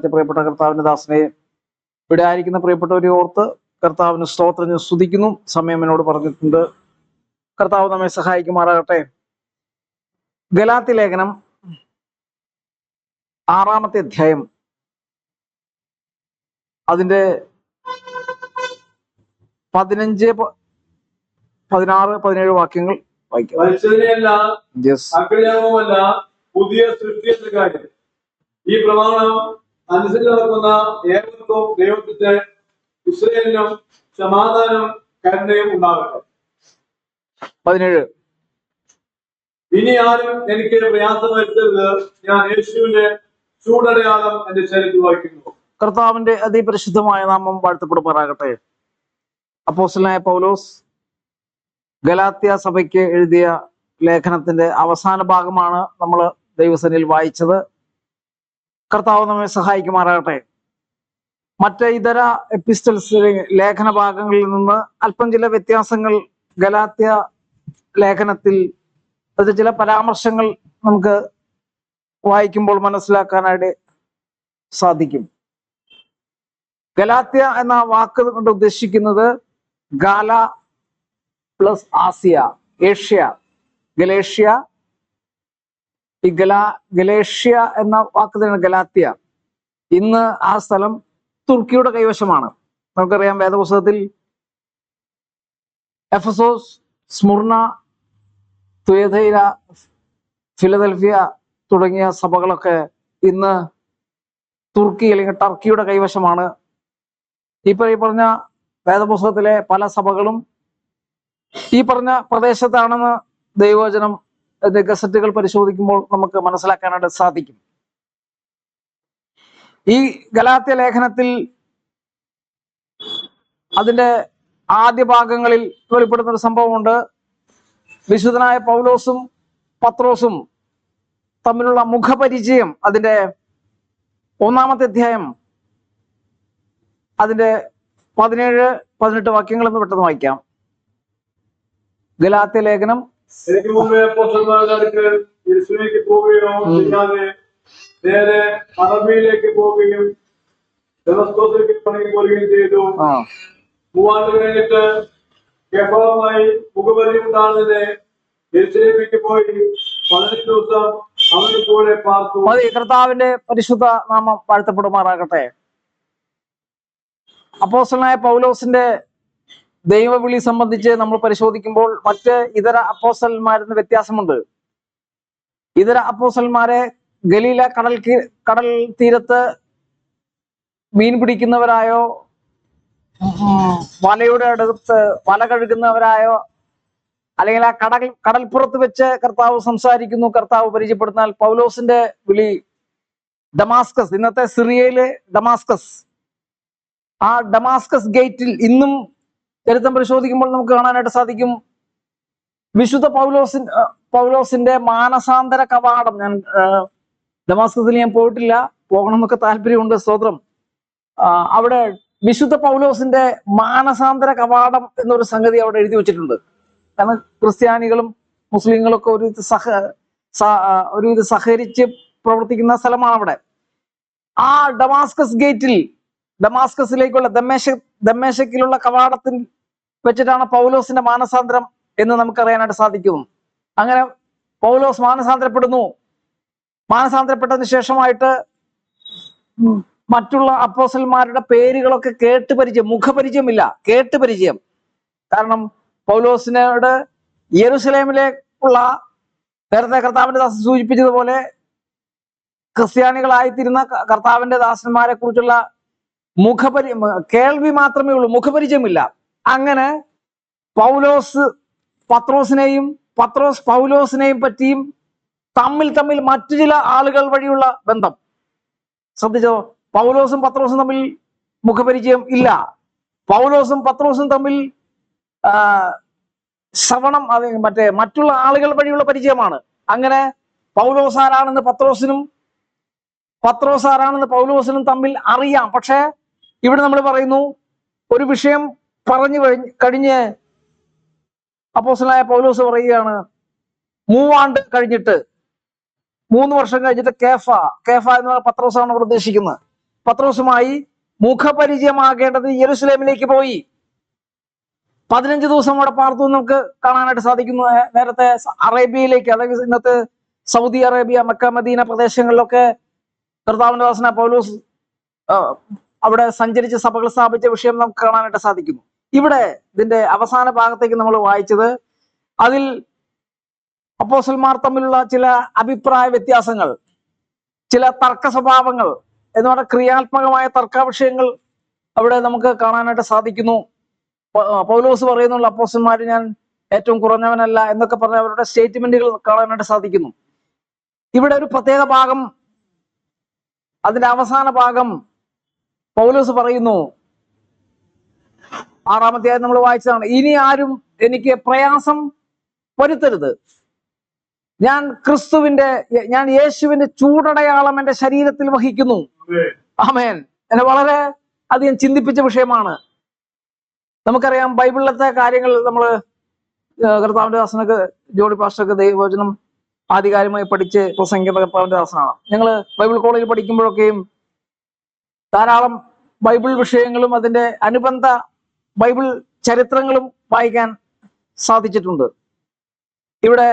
പ്രിയപ്പെട്ട കർത്താവിന്റെ ദാസനെ ഇവിടെ ആയിരിക്കുന്ന പ്രിയപ്പെട്ടവരെ ഓർത്ത് കർത്താവിന് സ്തോത്രം. സ്തുതിക്കുന്നു. സമയം എന്നോട് പറഞ്ഞിട്ടുണ്ട്. കർത്താവ് നമ്മെ സഹായിക്കുമാറാകട്ടെ. ഗലാത്തി ലേഖനം ആറാമത്തെ അധ്യായം. അതിന്റെ പതിനഞ്ച് പതിനാറ് പതിനേഴ് വാക്യങ്ങൾ വായിക്കാം. പുതിയ സൃഷ്ടിയുടെ കാര്യം. ഈ പ്രമാണം അനുസരിച്ച് നടക്കുന്ന ഏവർക്കും ദൈവത്തിന്റെ ഇസ്രയേലിനും സമാധാനം കരുണയും ഉണ്ടാകട്ടെ. പതിനേഴ്. ഇനി ആരും എനിക്ക് പ്രയാസം വരുത്തരുത്. ഞാൻ യേശുവിന്റെ ചൂടടയാളം എന്റെ ശരീരത്തിൽ വഹിക്കുന്നു. കർത്താവിന്റെ അതിപരിശുദ്ധമായ നാമം വാഴ്ത്തപ്പെടുമാറാകട്ടെ. അപ്പോസ്റ്റലായ പൗലോസ് ഗലാത്യ സഭയ്ക്ക് എഴുതിയ ലേഖനത്തിന്റെ അവസാന ഭാഗമാണ് നമ്മൾ ദൈവസനിൽ വായിച്ചത്. കർത്താവ് നമ്മെ സഹായിക്കുമാറാകട്ടെ. മറ്റ് ഇതര എപ്പിസ്റ്റൽസ് ലേഖന ഭാഗങ്ങളിൽ നിന്ന് അല്പം ചില വ്യത്യാസങ്ങൾ ഗലാത്യ ലേഖനത്തിൽ അത് ചില പരാമർശങ്ങൾ നമുക്ക് വായിക്കുമ്പോൾ മനസ്സിലാക്കാനായിട്ട് സാധിക്കും. ഗലാത്യ എന്ന വാക്ക് കൊണ്ട് ഉദ്ദേശിക്കുന്നത് Gala plus Asia Asia Galatia ഈ ഗലാ ഗലേഷ്യ എന്ന വാക്ക് തന്നെ ഗലാത്തിയ. ഇന്ന് ആ സ്ഥലം തുർക്കിയുടെ കൈവശമാണ്. നമുക്കറിയാം വേദപുസ്തകത്തിൽ എഫസോസ് സ്മുർണ തുയധൈര ഫിലദൽഫിയ തുടങ്ങിയ സഭകളൊക്കെ ഇന്ന് തുർക്കി അല്ലെങ്കിൽ ടർക്കിയുടെ കൈവശമാണ്. ഇപ്പൊ ഈ പറഞ്ഞ വേദപുസ്തകത്തിലെ പല സഭകളും ഈ പറഞ്ഞ പ്രദേശത്താണെന്ന് ദൈവവചനം ഗസറ്റുകൾ പരിശോധിക്കുമ്പോൾ നമുക്ക് മനസ്സിലാക്കാനായിട്ട് സാധിക്കും. ഈ ഗലാത്യ ലേഖനത്തിൽ അതിന്റെ ആദ്യ ഭാഗങ്ങളിൽ വെളിപ്പെടുന്ന ഒരു സംഭവമുണ്ട്. വിശുദ്ധനായ പൗലോസും പത്രോസും തമ്മിലുള്ള മുഖപരിചയം അതിന്റെ ഒന്നാമത്തെ അധ്യായം അതിന്റെ പതിനേഴ് പതിനെട്ട് വാക്യങ്ങൾ എന്ന് പെട്ടെന്ന് വായിക്കാം. ഗലാത്യ ലേഖനം എനിക്ക് മുമ്പേ അപ്പോസ്തലന്മാരുടെ അടുക്കൽ യെരൂശലേമിലേക്ക് പോവുകയോ ചെയ്യാതെ നേരെ അറബിയിലേക്ക് പോവുകയും ഡെമസ്കോസിലേക്ക് പണി പോവുകയും ചെയ്തു. മൂവാണ്ട് കഴിഞ്ഞിട്ട് കേഫളമായി മുഖപരി ഉണ്ടാകുന്നതിനെ യെരൂശലേമിലേക്ക് പോയി പതിനഞ്ച് ദിവസം അവന്റെ കൂടെ പാർത്തു. മതി കർത്താവിന്റെ പരിശുദ്ധ നാമം വാഴ്ത്തപ്പെടുമാറാകട്ടെ. അപ്പോസ്റ്റലായ പൗലോസിന്റെ ദൈവവിളി സംബന്ധിച്ച് നമ്മൾ പരിശോധിക്കുമ്പോൾ മറ്റ് ഇതര അപ്പോസ്റ്റലന്മാരിൽ വ്യത്യാസമുണ്ട്. ഇതര അപ്പോസൽമാരെ ഗലീല കടൽ കടൽ തീരത്ത് മീൻ പിടിക്കുന്നവരായോ വലയുടെ അടുത്ത് വല കഴുകുന്നവരായോ അല്ലെങ്കിൽ ആ കടൽ കടൽപ്പുറത്ത് വെച്ച് കർത്താവ് സംസാരിക്കുന്നു കർത്താവ് പരിചയപ്പെടുന്നാൽ പൗലോസിന്റെ വിളി ഡമാസ്കസ് ഇന്നത്തെ സിറിയയിലെ ഡമാസ്കസ്. ആ ഡമാസ്കസ് ഗേറ്റിൽ ഇന്നും ചരിത്രം പരിശോധിക്കുമ്പോൾ നമുക്ക് കാണാനായിട്ട് സാധിക്കും. വിശുദ്ധ പൗലോസിൻ പൗലോസിന്റെ മാനസാന്തര കവാടം ഞാൻ ഡമാസ്കസിൽ ഞാൻ പോയിട്ടില്ല. പോകണം എന്നൊക്കെ താല്പര്യമുണ്ട് സ്തോത്രം. അവിടെ വിശുദ്ധ പൗലോസിന്റെ മാനസാന്തര കവാടം എന്നൊരു സംഗതി അവിടെ എഴുതി വെച്ചിട്ടുണ്ട്. കാരണം ക്രിസ്ത്യാനികളും മുസ്ലിങ്ങളും ഒക്കെ ഒരു സഹ ഒരു സഹകരിച്ച് പ്രവർത്തിക്കുന്ന സ്ഥലമാണ് അവിടെ. ആ ഡമാസ്കസ് ഗേറ്റിൽ ഡമാസ്കസിലേക്കുള്ള ദമ്മേശ ദമ്മേശക്കിലുള്ള കവാടത്തിൽ വെച്ചിട്ടാണ് പൗലോസിന്റെ മാനസാന്തരം എന്ന് നമുക്കറിയാനായിട്ട് സാധിക്കും. അങ്ങനെ പൗലോസ് മാനസാന്തരപ്പെടുന്നു. മാനസാന്തരപ്പെട്ടതിന് ശേഷമായിട്ട് മറ്റുള്ള അപ്പോസന്മാരുടെ പേരുകളൊക്കെ കേട്ട് പരിചയം മുഖപരിചയമില്ല കേട്ട് പരിചയം. കാരണം പൗലോസിനോട് യെരുസലേമിലേക്കുള്ള നേരത്തെ കർത്താവിന്റെ ദാസൻ സൂചിപ്പിച്ചതുപോലെ ക്രിസ്ത്യാനികളായിത്തീരുന്ന കർത്താവിന്റെ ദാസന്മാരെ കുറിച്ചുള്ള മുഖപരി കേൾവി മാത്രമേ ഉള്ളൂ മുഖപരിചയമില്ല. അങ്ങനെ പൗലോസ് പത്രോസിനെയും പത്രോസ് പൗലോസിനെയും പറ്റിയും തമ്മിൽ തമ്മിൽ മറ്റു ചില ആളുകൾ വഴിയുള്ള ബന്ധം. ശ്രദ്ധിച്ചോ? പൗലോസും പത്രോസും തമ്മിൽ മുഖപരിചയം ഇല്ല. പൗലോസും പത്രോസും തമ്മിൽ ശ്രവണം അത് മറ്റേ മറ്റുള്ള ആളുകൾ വഴിയുള്ള പരിചയമാണ്. അങ്ങനെ പൗലോസ് ആരാണെന്ന് പത്രോസിനും പത്രോസ് ആരാണെന്ന് പൗലോസിനും തമ്മിൽ അറിയാം. പക്ഷേ ഇവിടെ നമ്മൾ പറയുന്നു ഒരു വിഷയം പറഞ്ഞു കഴിഞ്ഞ് അപ്പോസലായ പൗലോസ് പറയുകയാണ് മൂവാണ്ട് കഴിഞ്ഞിട്ട് മൂന്ന് വർഷം കഴിഞ്ഞിട്ട് കേഫ കേഫ എന്ന് പറഞ്ഞ പത്രോസാണ് ഇവിടെ ഉദ്ദേശിക്കുന്നത്. പത്രോസുമായി മുഖപരിചയമാകേണ്ടത് യെരുസലേമിലേക്ക് പോയി. പതിനഞ്ച് ദിവസം അവിടെ പാർത്തു നമുക്ക് കാണാനായിട്ട് സാധിക്കുന്നു. നേരത്തെ അറേബ്യയിലേക്ക് അതായത് ഇന്നത്തെ സൗദി അറേബ്യ മക്ക മദീന പ്രദേശങ്ങളിലൊക്കെ കർത്താവിന്റെ ദാസന പൗലോസ് അവിടെ സഞ്ചരിച്ച് സഭകൾ സ്ഥാപിച്ച വിഷയം നമുക്ക് കാണാനായിട്ട് സാധിക്കുന്നു. ഇവിടെ ഇതിന്റെ അവസാന ഭാഗത്തേക്ക് നമ്മൾ വായിച്ചത് അതിൽ അപ്പോസൽമാർ തമ്മിലുള്ള ചില അഭിപ്രായ വ്യത്യാസങ്ങൾ ചില തർക്ക സ്വഭാവങ്ങൾ എന്ന് പറഞ്ഞ ക്രിയാത്മകമായ തർക്ക വിഷയങ്ങൾ അവിടെ നമുക്ക് കാണാനായിട്ട് സാധിക്കുന്നു. പൗലോസ് പറയുന്നുള്ള അപ്പോസന്മാര് ഞാൻ ഏറ്റവും കുറഞ്ഞവനല്ല എന്നൊക്കെ പറഞ്ഞ അവരുടെ സ്റ്റേറ്റ്മെന്റുകൾ കാണാനായിട്ട് സാധിക്കുന്നു. ഇവിടെ ഒരു പ്രത്യേക ഭാഗം അതിന്റെ അവസാന ഭാഗം പൗലോസ് പറയുന്നു ആറാമത്തെ നമ്മൾ വായിച്ചതാണ് ഇനി ആരും എനിക്ക് പ്രയാസം വരുത്തരുത്. ഞാൻ ക്രിസ്തുവിന്റെ ഞാൻ യേശുവിന്റെ ചൂടടയാളം എന്റെ ശരീരത്തിൽ വഹിക്കുന്നു. ആമേൻ. എന്നെ വളരെ അധികം ചിന്തിപ്പിച്ച വിഷയമാണ്. നമുക്കറിയാം ബൈബിളിലത്തെ കാര്യങ്ങൾ നമ്മൾ കർത്താവിന്റെ ദാസനൊക്കെ ജോഡി പാസ്റ്റർക്ക് ദൈവവചനം ആധികാരികമായി പഠിച്ച് പ്രസംഗിക്കുന്ന കർത്താവിന്റെ ദാസനാണ്. ഞങ്ങൾ ബൈബിൾ കോളേജിൽ പഠിക്കുമ്പോഴൊക്കെയും ധാരാളം ബൈബിൾ വിഷയങ്ങളും അതിന്റെ അനുബന്ധ ബൈബിൾ ചരിത്രങ്ങളും വായിക്കാൻ സാധിച്ചിട്ടുണ്ട്. ഇവിടെ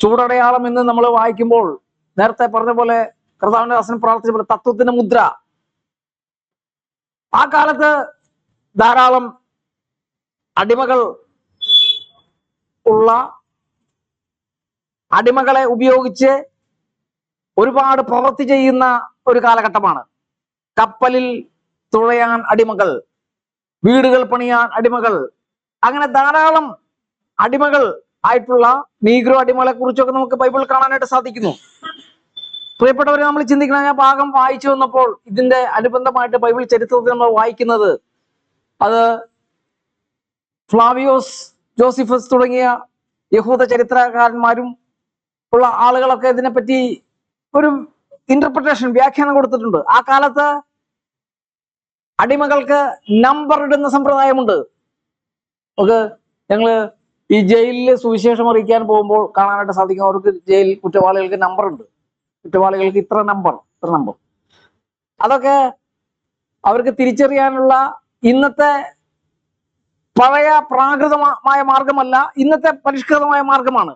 ചൂടടയാളം എന്ന് നമ്മൾ വായിക്കുമ്പോൾ നേരത്തെ പറഞ്ഞ പോലെ കർത്താവിന്റെ പ്രാർത്ഥിച്ച പോലെ തത്വത്തിന്റെ മുദ്ര. ആ കാലത്ത് ധാരാളം അടിമകൾ ഉള്ള അടിമകളെ ഉപയോഗിച്ച് ഒരുപാട് പ്രവൃത്തി ചെയ്യുന്ന ഒരു കാലഘട്ടമാണ്. കപ്പലിൽ തുഴയാൻ അടിമകൾ വീടുകൾ പണിയാൻ അടിമകൾ അങ്ങനെ ധാരാളം അടിമകൾ ആയിട്ടുള്ള നീഗ്രോ അടിമകളെ കുറിച്ചൊക്കെ നമുക്ക് ബൈബിൾ കാണാനായിട്ട് സാധിക്കുന്നു. പ്രിയപ്പെട്ടവരെ നമ്മൾ ചിന്തിക്കണം ഞാൻ ഭാഗം വായിച്ചു വന്നപ്പോൾ ഇതിന്റെ അനുബന്ധമായിട്ട് ബൈബിൾ ചരിത്രത്തിൽ നമ്മൾ വായിക്കുന്നത് അത് ഫ്ലാവിയോസ് ജോസിഫസ് തുടങ്ങിയ യഹൂദ ചരിത്രകാരന്മാരും ഉള്ള ആളുകളൊക്കെ ഇതിനെപ്പറ്റി ഒരു ഇന്റർപ്രിട്ടേഷൻ വ്യാഖ്യാനം കൊടുത്തിട്ടുണ്ട്. ആ കാലത്ത് അടിമകൾക്ക് നമ്പർ ഇടുന്ന സമ്പ്രദായമുണ്ട്. നമുക്ക് ഞങ്ങൾ ഈ ജയിലിൽ സുവിശേഷം അറിയിക്കാൻ പോകുമ്പോൾ കാണാനായിട്ട് സാധിക്കും. അവർക്ക് ജയിൽ കുറ്റവാളികൾക്ക് നമ്പർ ഉണ്ട്. കുറ്റവാളികൾക്ക് ഇത്ര നമ്പർ ഇത്ര നമ്പർ അതൊക്കെ അവർക്ക് തിരിച്ചറിയാനുള്ള ഇന്നത്തെ പഴയ പ്രാകൃതമായ മാർഗമല്ല ഇന്നത്തെ പരിഷ്കൃതമായ മാർഗമാണ്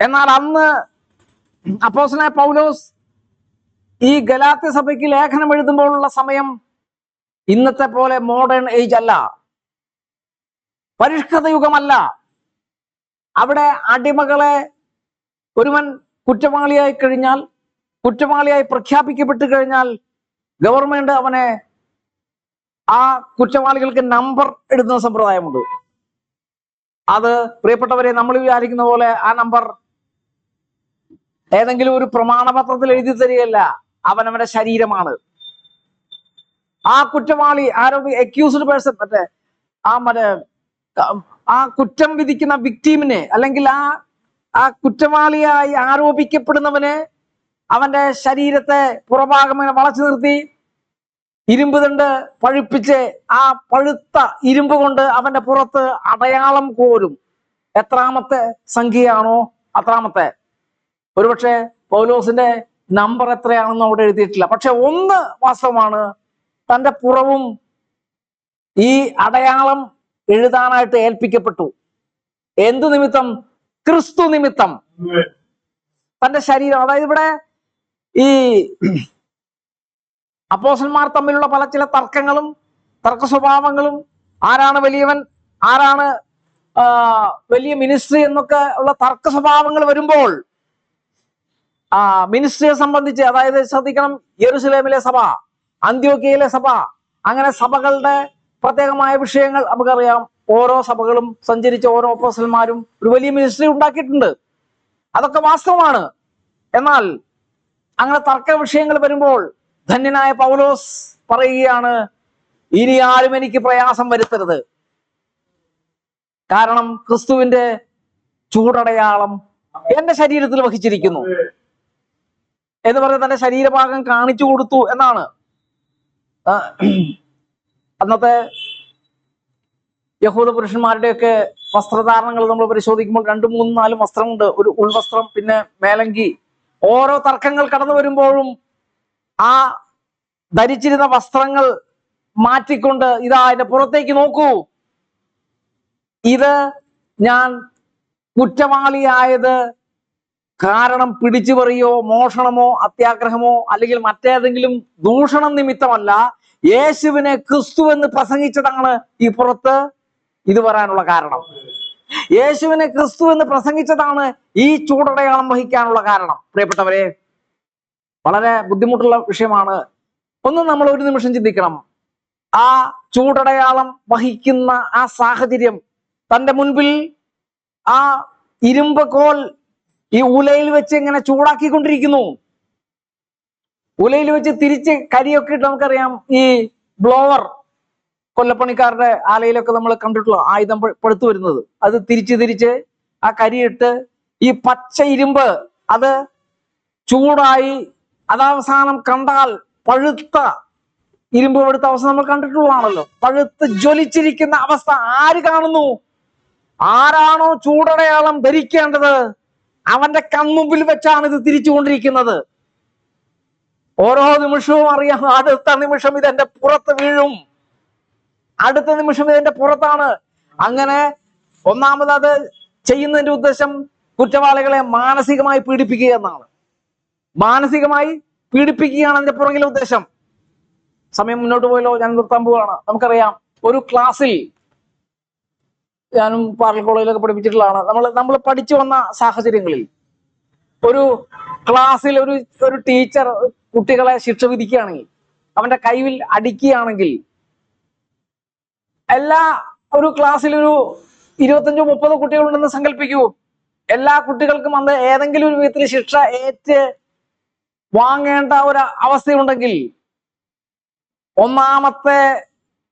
എന്നാൽ അന്ന് അപ്പോസനായ പൗലോസ് ഈ ഗലാത്യ സഭയ്ക്ക് ലേഖനം എഴുതുമ്പോഴുള്ള സമയം ഇന്നത്തെ പോലെ മോഡേൺ ഏജ് അല്ല. പരിഷ്കൃത യുഗമല്ല. അവിടെ അടിമകളെ ഒരുവൻ കുറ്റവാളിയായി കഴിഞ്ഞാൽ കുറ്റവാളിയായി പ്രഖ്യാപിക്കപ്പെട്ട് കഴിഞ്ഞാൽ ഗവൺമെന്റ് അവനെ ആ കുറ്റവാളികൾക്ക് നമ്പർ ഇടുന്ന സമ്പ്രദായമുണ്ട്. അത് പ്രിയപ്പെട്ടവരെ നമ്മൾ വിചാരിക്കുന്ന പോലെ ആ നമ്പർ ഏതെങ്കിലും ഒരു പ്രമാണപത്രത്തിൽ എഴുതി തരികയല്ല. അവനവന്റെ ശരീരമാണ്. ആ കുറ്റവാളി ആരോപി അക്യൂസ്ഡ് പേഴ്സൺ മറ്റേ ആ മറ്റേ ആ കുറ്റം വിധിക്കുന്ന വിക്ടീമിനെ അല്ലെങ്കിൽ ആ ആ കുറ്റവാളിയായി ആരോപിക്കപ്പെടുന്നവന് അവന്റെ ശരീരത്തെ പുറഭാഗം വളച്ചു നിർത്തി ഇരുമ്പ് തണ്ട് പഴുപ്പിച്ച് ആ പഴുത്ത ഇരുമ്പ് കൊണ്ട് അവന്റെ പുറത്ത് അടയാളം കോരും. എത്രാമത്തെ സംഖ്യയാണോ? അത്രാമത്തെ. ഒരുപക്ഷെ പൗലോസിന്റെ നമ്പർ എത്രയാണെന്ന് അവിടെ എഴുതിയിട്ടില്ല. പക്ഷെ ഒന്ന് വാസ്തവമാണ്. തന്റെ പുറവും ഈ അടയാളം എഴുതാനായിട്ട് ഏൽപ്പിക്കപ്പെട്ടു. എന്തു നിമിത്തം? ക്രിസ്തു നിമിത്തം. തന്റെ ശരീരം അതായത് ഇവിടെ ഈ അപ്പോസന്മാർ തമ്മിലുള്ള പല ചില തർക്കങ്ങളും തർക്ക സ്വഭാവങ്ങളും ആരാണ് വലിയവൻ ആരാണ് വലിയ മിനിസ്ട്രി എന്നൊക്കെ ഉള്ള തർക്ക സ്വഭാവങ്ങൾ വരുമ്പോൾ മിനിസ്ട്രിയെ സംബന്ധിച്ച് അതായത് ശ്രദ്ധിക്കണം യെരുസലേമിലെ സഭ അന്ത്യോക്കിയയിലെ സഭ അങ്ങനെ സഭകളുടെ പ്രത്യേകമായ വിഷയങ്ങൾ നമുക്കറിയാം. ഓരോ സഭകളും സഞ്ചരിച്ച ഓരോ അപ്പോസന്മാരും ഒരു വലിയ മിനിസ്ട്രി ഉണ്ടാക്കിയിട്ടുണ്ട്. അതൊക്കെ വാസ്തവമാണ്. എന്നാൽ അങ്ങനെ തർക്ക വിഷയങ്ങൾ വരുമ്പോൾ ധന്യനായ പൗലോസ് പറയുകയാണ് ഇനി ആരും എനിക്ക് പ്രയാസം വരുത്തരുത്. കാരണം ക്രിസ്തുവിന്റെ ചൂടടയാളം എന്റെ ശരീരത്തിൽ വഹിച്ചിരിക്കുന്നു. എന്ന് പറഞ്ഞ് തന്റെ ശരീരഭാഗം കാണിച്ചു കൊടുത്തു എന്നാണ്. അന്നത്തെ യഹൂദ പുരുഷന്മാരുടെയൊക്കെ വസ്ത്രധാരണങ്ങൾ നമ്മൾ പരിശോധിക്കുമ്പോൾ രണ്ടു മൂന്ന് നാല് വസ്ത്രമുണ്ട്. ഒരു ഉൾവസ്ത്രം പിന്നെ മേലങ്കി. ഓരോ തർക്കങ്ങൾ കടന്നു വരുമ്പോഴും ആ ധരിച്ചിരുന്ന വസ്ത്രങ്ങൾ മാറ്റിക്കൊണ്ട് ഇതാ എന്റെ പുറത്തേക്ക് നോക്കൂ. ഇത് ഞാൻ കുറ്റവാളിയായത് കാരണം പിടിച്ചു പറയോ മോഷണമോ അത്യാഗ്രഹമോ അല്ലെങ്കിൽ മറ്റേതെങ്കിലും ദൂഷണം നിമിത്തമല്ല യേശുവിനെ ക്രിസ്തു എന്ന് പ്രസംഗിച്ചതാണ് ഈ പുറത്ത് ഇത് വരാനുള്ള കാരണം. യേശുവിനെ ക്രിസ്തു എന്ന് പ്രസംഗിച്ചതാണ് ഈ ചൂടടയാളം വഹിക്കാനുള്ള കാരണം. പ്രിയപ്പെട്ടവരെ വളരെ ബുദ്ധിമുട്ടുള്ള വിഷയമാണ്. ഒന്ന് നമ്മൾ ഒരു നിമിഷം ചിന്തിക്കണം. ആ ചൂടടയാളം വഹിക്കുന്ന ആ സാഹചര്യം തന്റെ മുൻപിൽ ആ ഇരുമ്പ് കോൽ ഈ ഉലയിൽ വെച്ച് ഇങ്ങനെ ചൂടാക്കിക്കൊണ്ടിരിക്കുന്നു. ഉലയിൽ വെച്ച് തിരിച്ച് കരിയൊക്കെ ഇട്ട് നമുക്കറിയാം ഈ ബ്ലോവർ കൊല്ലപ്പണിക്കാരുടെ ആലയിലൊക്കെ നമ്മൾ കണ്ടിട്ടുള്ള ആയുധം പെടുത്തു വരുന്നത്. അത് തിരിച്ച് തിരിച്ച് ആ കരിയിട്ട് ഈ പച്ച ഇരുമ്പ് അത് ചൂടായി അതവസാനം കണ്ടാൽ പഴുത്ത ഇരുമ്പ് പഴുത്ത അവസ്ഥ നമ്മൾ കണ്ടിട്ടുള്ളതാണല്ലോ. പഴുത്ത് ജ്വലിച്ചിരിക്കുന്ന അവസ്ഥ ആര് കാണുന്നു? ആരാണോ ചൂടടയാളം ധരിക്കേണ്ടത്? അവന്റെ കൺമുമ്പിൽ വെച്ചാണ് ഇത് തിരിച്ചുകൊണ്ടിരിക്കുന്നത്. ഓരോ നിമിഷവും അറിയാം അടുത്ത നിമിഷം ഇത് എന്റെ പുറത്ത് വീഴും. അടുത്ത നിമിഷം ഇത് എന്റെ പുറത്താണ്. അങ്ങനെ ഒന്നാമത് ചെയ്യുന്നതിന്റെ ഉദ്ദേശം കുറ്റവാളികളെ മാനസികമായി പീഡിപ്പിക്കുക എന്നാണ്. മാനസികമായി പീഡിപ്പിക്കുകയാണ് അതിന്റെ പുറകിലെ ഉദ്ദേശം. സമയം മുന്നോട്ട് പോയല്ലോ ഞാൻ നിർത്താൻ പോവുകയാണ് നമുക്കറിയാം ഒരു ക്ലാസ്സിൽ ഞാനും പാർലർ കോളേജിലൊക്കെ പഠിപ്പിച്ചിട്ടുള്ളതാണ്. നമ്മൾ നമ്മൾ പഠിച്ചു വന്ന സാഹചര്യങ്ങളിൽ ഒരു ക്ലാസ്സിൽ ഒരു ഒരു ടീച്ചർ കുട്ടികളെ ശിക്ഷ വിധിക്കുകയാണെങ്കിൽ അവന്റെ കൈവിൽ അടിക്കുകയാണെങ്കിൽ എല്ലാ ഒരു ക്ലാസ്സിൽ ഒരു ഇരുപത്തഞ്ചോ മുപ്പതോ കുട്ടികളുണ്ടെന്ന് സങ്കല്പിക്കൂ. എല്ലാ കുട്ടികൾക്കും അന്ന് ഏതെങ്കിലും ഒരു വിധത്തിൽ ശിക്ഷ ഏറ്റ് വാങ്ങേണ്ട ഒരു അവസ്ഥയുണ്ടെങ്കിൽ ഒന്നാമത്തെ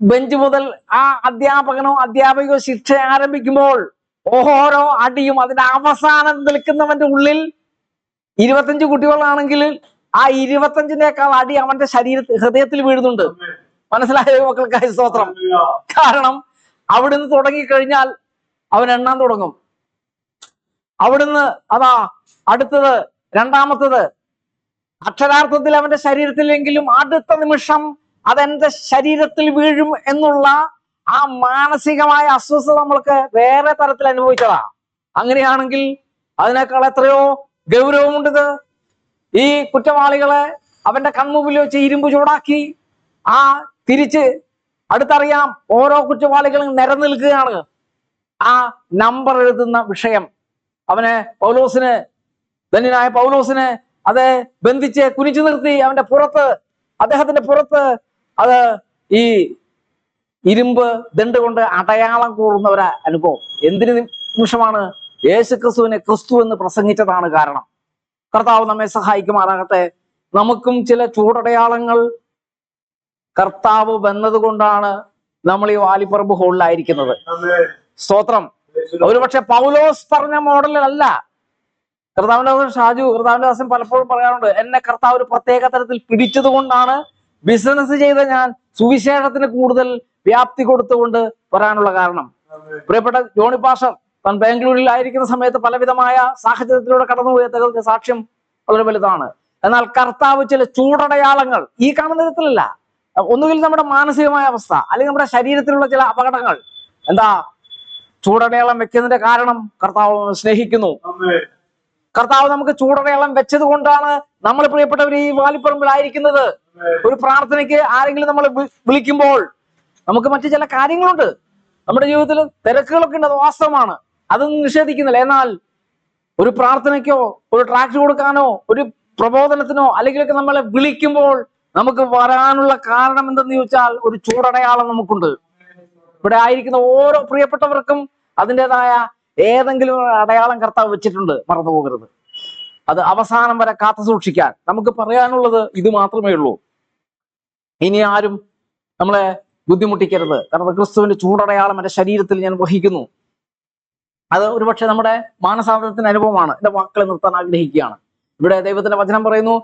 ബെഞ്ച് മുതൽ ആ അധ്യാപകനോ അധ്യാപികയോ ശിക്ഷ ആരംഭിക്കുമ്പോൾ ഓരോ അടിയും. അതിന്റെ അവസാനം നിൽക്കുന്നവന്റെ ഉള്ളിൽ ഇരുപത്തഞ്ച് കുട്ടികളാണെങ്കിൽ ആ ഇരുപത്തഞ്ചിനേക്കാൾ അടി അവന്റെ ശരീര ഹൃദയത്തിൽ വീഴുന്നുണ്ട്. മനസ്സിലായ മക്കൾക്കായി സ്തോത്രം? കാരണം അവിടുന്ന് തുടങ്ങിക്കഴിഞ്ഞാൽ അവൻ എണ്ണാൻ തുടങ്ങും. അവിടുന്ന് അതാ അടുത്തത് രണ്ടാമത്തത് അക്ഷരാർത്ഥത്തിൽ അവന്റെ ശരീരത്തിലെങ്കിലും അടുത്ത നിമിഷം അതെന്റെ ശരീരത്തിൽ വീഴും എന്നുള്ള ആ മാനസികമായ അസ്വസ്ഥത നമ്മൾക്ക് വേറെ തരത്തിൽ അനുഭവിച്ചതാ. അങ്ങനെയാണെങ്കിൽ അതിനേക്കാൾ എത്രയോ ഗൗരവമുണ്ടത്. ഈ കുറ്റവാളികളെ അവന്റെ കൺമുമ്പിൽ വെച്ച് ഇരുമ്പ് ചൂടാക്കി ആ തിരിച്ച് അടുത്തറിയാം ഓരോ കുറ്റവാളികളും നിരനിൽക്കുകയാണ് ആ നമ്പർ എഴുതുന്ന വിഷയം. അവനെ പൗലോസിന് ധന്യനായ പൗലോസിന് അത് ബന്ധിച്ച് കുനിച്ചു നിർത്തി അവന്റെ പുറത്ത് അദ്ദേഹത്തിന്റെ പുറത്ത് അത് ഈ ഇരുമ്പ് ദണ്ട് കൊണ്ട് അടയാളം കൂറുന്ന ഒരു അനുഭവം. എന്തിന് നിമിഷമാണ്? യേശു ക്രിസ്തുവിനെ ക്രിസ്തു എന്ന് പ്രസംഗിച്ചതാണ് കാരണം. കർത്താവ് നമ്മെ സഹായിക്കുമാറാകട്ടെ. നമുക്കും ചില ചൂടടയാളങ്ങൾ കർത്താവ് വന്നതുകൊണ്ടാണ് നമ്മൾ ഈ വാലിപ്പറമ്പ് ഹോളിലായിരിക്കുന്നത്. സ്തോത്രം. ഒരുപക്ഷെ പൗലോസ് പറഞ്ഞ മോഡലല്ല. കർത്താവിന്റെ ദാസൻ ഷാജു കർത്താവിന്റെ ദാസൻ പലപ്പോഴും പറയാറുണ്ട് എന്നെ കർത്താവ് ഒരു പ്രത്യേക തരത്തിൽ പിടിച്ചത് കൊണ്ടാണ് ബിസിനസ് ചെയ്ത ഞാൻ സുവിശേഷത്തിന് കൂടുതൽ വ്യാപ്തി കൊടുത്തുകൊണ്ട് വരാനുള്ള കാരണം. പ്രിയപ്പെട്ട ജോണി പാഷർ താൻ ബാംഗ്ലൂരിൽ ആയിരിക്കുന്ന സമയത്ത് പലവിധമായ സാഹചര്യത്തിലൂടെ കടന്നുപോയ തകർക്ക് സാക്ഷ്യം വളരെ വലുതാണ്. എന്നാൽ കർത്താവ് ചില ചൂടടയാളങ്ങൾ ഈ കാണുന്ന വിധത്തിലല്ല. ഒന്നുകിൽ നമ്മുടെ മാനസികമായ അവസ്ഥ അല്ലെങ്കിൽ നമ്മുടെ ശരീരത്തിലുള്ള ചില അപകടങ്ങൾ. എന്താ? ചൂടടയാളം വെക്കുന്നതിന്റെ കാരണം കർത്താവ് സ്നേഹിക്കുന്നു. കർത്താവ് നമുക്ക് ചൂടടയാളം വെച്ചത് കൊണ്ടാണ് നമ്മൾ പ്രിയപ്പെട്ടവർ ഈ വാലിപ്പറമ്പിലായിരിക്കുന്നത് ഒരു പ്രാർത്ഥനയ്ക്ക് ആരെങ്കിലും നമ്മൾ വിളിക്കുമ്പോൾ നമുക്ക് മറ്റു ചില കാര്യങ്ങളുണ്ട്. നമ്മുടെ ജീവിതത്തിൽ തിരക്കുകളൊക്കെ ഉണ്ട് അത് വാസ്തവമാണ്. അതൊന്നും നിഷേധിക്കുന്നില്ല. എന്നാൽ ഒരു പ്രാർത്ഥനയ്ക്കോ ഒരു ട്രാക്ട് കൊടുക്കാനോ ഒരു പ്രബോധനത്തിനോ അല്ലെങ്കിലൊക്കെ നമ്മളെ വിളിക്കുമ്പോൾ നമുക്ക് വരാനുള്ള കാരണം എന്തെന്ന് ചോദിച്ചാൽ ഒരു ചൂടടയാളം നമുക്കുണ്ട്. ഇവിടെ ആയിരിക്കുന്ന ഓരോ പ്രിയപ്പെട്ടവർക്കും അതിന്റെതായ ഏതെങ്കിലും അടയാളം കർത്താവ് വെച്ചിട്ടുണ്ട് മറന്നു പോകരുത് അത് അവസാനം വരെ കാത്തു സൂക്ഷിക്കാൻ നമുക്ക് പറയാനുള്ളത് ഇത് മാത്രമേ ഉള്ളൂ. ഇനി ആരും നമ്മളെ ബുദ്ധിമുട്ടിക്കരുത്. കാരണം ക്രിസ്തുവിന്റെ ചൂടടയാളം എന്റെ ശരീരത്തിൽ ഞാൻ വഹിക്കുന്നു. അത് ഒരുപക്ഷെ നമ്മുടെ മാനസാന്തരത്തിന്റെ അനുഭവമാണ്. എന്റെ വാക്കുകളെ നിർത്താൻ ആഗ്രഹിക്കുകയാണ്. ഇവിടെ ദൈവത്തിന്റെ വചനം പറയുന്നു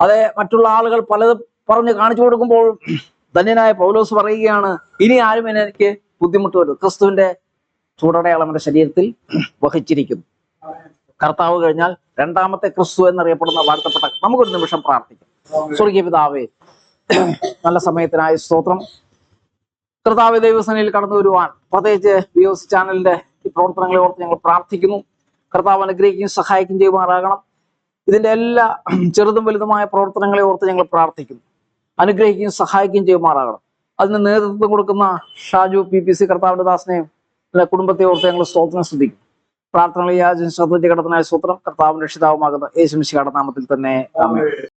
അതെ മറ്റുള്ള ആളുകൾ പലത് പറഞ്ഞ് കാണിച്ചു കൊടുക്കുമ്പോൾ ധന്യനായ പൗലോസ് പറയുകയാണ് ഇനി ആരും എനിക്ക് ബുദ്ധിമുട്ട് വരുത് ക്രിസ്തുവിന്റെ ചൂടടയാളം എന്റെ ശരീരത്തിൽ വഹിച്ചിരിക്കുന്നു. കർത്താവ് കഴിഞ്ഞാൽ രണ്ടാമത്തെ ക്രിസ്തു എന്നറിയപ്പെടുന്ന വാഴ്ത്തപ്പെട്ട നമുക്കൊരു നിമിഷം പ്രാർത്ഥിക്കാം. സ്വർഗീയ പിതാവേ നല്ല സമയത്തിനായി സ്തോത്രം. കർത്താവ് ദൈവസനയിൽ കടന്നു വരുവാൻ പ്രത്യേകിച്ച് വി ഒ സി ചാനലിന്റെ ഈ പ്രവർത്തനങ്ങളെ ഓർത്ത് ഞങ്ങൾ പ്രാർത്ഥിക്കുന്നു. കർത്താവ് അനുഗ്രഹിക്കുകയും സഹായിക്കുകയും ചെയ്യുമാറാകണം. ഇതിന്റെ എല്ലാ ചെറുതും വലുതുമായ പ്രവർത്തനങ്ങളെ ഓർത്ത് ഞങ്ങൾ പ്രാർത്ഥിക്കുന്നു. അനുഗ്രഹിക്കുകയും സഹായിക്കുകയും ചെയ്യുമാറാകണം. അതിന് നേതൃത്വം കൊടുക്കുന്ന ഷാജു പി പി സി കർത്താവിന്റെ ദാസനെയും കുടുംബത്തെ ഓർത്ത് ഞങ്ങൾ സ്തോത്രം ശ്രദ്ധിക്കും. പ്രാർത്ഥനകളെ യാചന ശ്രദ്ധിച്ച് കടത്തനായ സൂത്രം കർത്താവിന്റെ രക്ഷിതാവുമാകുന്ന യേശുമിശിയുടെ നാമത്തിൽ തന്നെ.